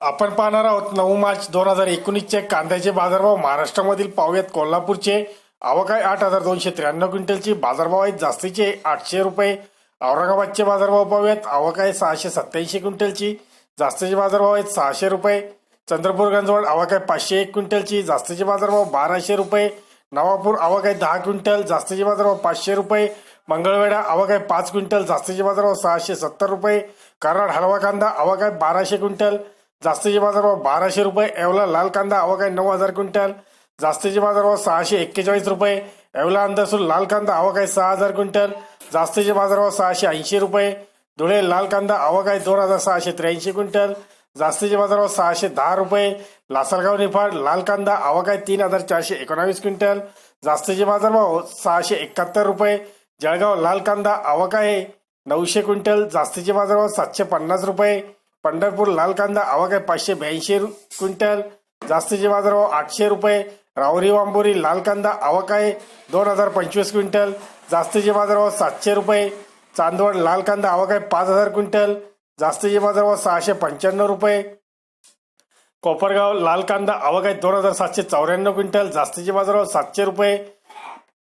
आपण पाहणार आहोत नऊ मार्च दोन हजार एकोणीसचे कांद्याचे बाजारभाव महाराष्ट्रामधील पाहूयात कोल्हापूरचे आवक आहे आठ हजार दोनशे त्र्याण्णव क्विंटलची बाजारभाव आहेत जास्तीचे आठशे रुपये. औरंगाबादचे बाजारभाव पाहूयात आवक आहे सहाशे सत्याऐंशी क्विंटलची जास्तीचे बाजारभाव आहेत सहाशे रुपये. चंद्रपूर गंजवड आवक आहे पाचशे एक क्विंटलची जास्तीचे बाजारभाव बाराशे रुपये. नवापूर आवक आहे दहा क्विंटल जास्तीचे बाजारभाव पाचशे रुपये. मंगळवेढा आवक आहे पाच क्विंटल जास्तीचे बाजारभाव सहाशे सत्तर रुपये. कराड हलवा कांदा आवक आहे बाराशे क्विंटल. जास्तीचे बाजारभाव बाराशे रुपये एवला लाल कांदा आवक आहे नऊ हजार क्विंटल. जास्तीचे बाजारभाव सहाशे एक्केचाळीस रुपये एवला अंदासून लाल कांदा आवक आहे सहा हजार क्विंटल. जास्तीचे बाजारभाव सहाशे ऐंशी रुपये धुळे लाल कांदा आवक आहे दोन हजार सहाशे त्र्याऐंशी क्विंटल. जास्तीचे बाजारभाव सहाशे दहा रुपये लासलगाव निफाड लाल कांदा आवक आहे तीन हजार चारशे एकोणावीस क्विंटल. जास्तीचे बाजारभाव सहाशे एकाहत्तर रुपये जळगाव लाल कांदा आवक आहे नऊशे क्विंटल. जास्तीचे बाजारभाव सातशे पन्नास रुपये पंढरपूर लाल कांदा आवक आहे पाचशे ब्याऐंशी क्विंटल. जास्तीचे बाजारभाव आठशे रुपये. रावरी वांबोरी लाल कांदा आवक आहे दोन हजार पंचवीस क्विंटल. जास्तीचे बाजारभाव सातशे रुपये. चांदवड लाल कांदा आवक आहे पाच हजार क्विंटल. जास्तीचे बाजारभाव सहाशे पंच्याण्णव रुपये. कोपरगाव लाल कांदा आवक आहे दोन हजार सातशे चौऱ्याण्णव क्विंटल. जास्तीचे बाजारभाव सातशे रुपये.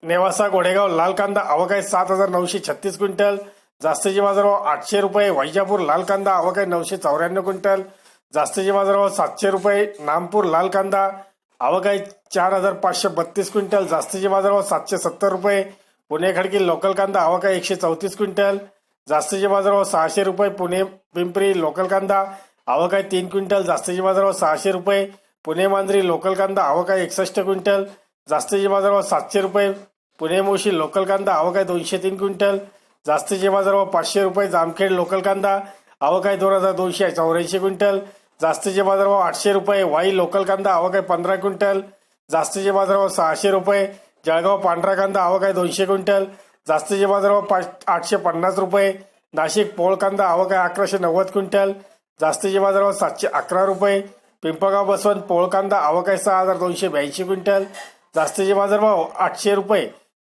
नेवासा गोडेगाव लाल कांदा आवक आहे सात हजार नऊशे छत्तीस क्विंटल. जास्तीचे बाजारभाव आठशे रुपये वैजापूर लाल कांदा आवक आहे नऊशे चौऱ्याण्णव क्विंटल. जास्तीचे बाजारभाव सातशे रुपये नामपूर लाल कांदा आवकाय चार हजार पाचशे बत्तीस क्विंटल. जास्तीचे बाजारभाव सातशे सत्तर रुपये. पुणे खडकी लोकल कांदा आवक आहे एकशे चौतीस क्विंटल. जास्तीचे बाजारभाव सहाशे रुपये पुणे पिंपरी लोकल कांदा आवकाय तीन क्विंटल. जास्तीचे बाजारभाव सहाशे रुपये पुणे मांजरी लोकल कांदा आवक आहे एकसष्ट क्विंटल. जास्तीचे बाजारभाव सातशे रुपये पुणे मोशी लोकल कांदा आवक आहे दोनशे तीन क्विंटल. जास्तीचे बाजारभाव पाचशे रुपये जामखेड लोकल कांदा आवकाय दोन हजार दोनशे चौऱ्याऐंशी क्विंटल. जास्तीचे बाजारभाव आठशे रुपये वाई लोकल कांदा आवकाय पंधरा क्विंटल. जास्तीचे बाजारभाव सहाशे रुपये जळगाव पांढरा कांदा आवकाय दोनशे क्विंटल. जास्तीचे बाजारभाव पाच आठशे पन्नास रुपये नाशिक पोळ कांदा आवक आहे अकराशे नव्वद क्विंटल. जास्तीचे बाजारभाव सातशे अकरा रुपये पिंपळगाव बसवंत पोळ कांदा आवकाय सहा हजार दोनशे ब्याऐंशी क्विंटल. जास्तीचे बाजारभाव आठशे रुपये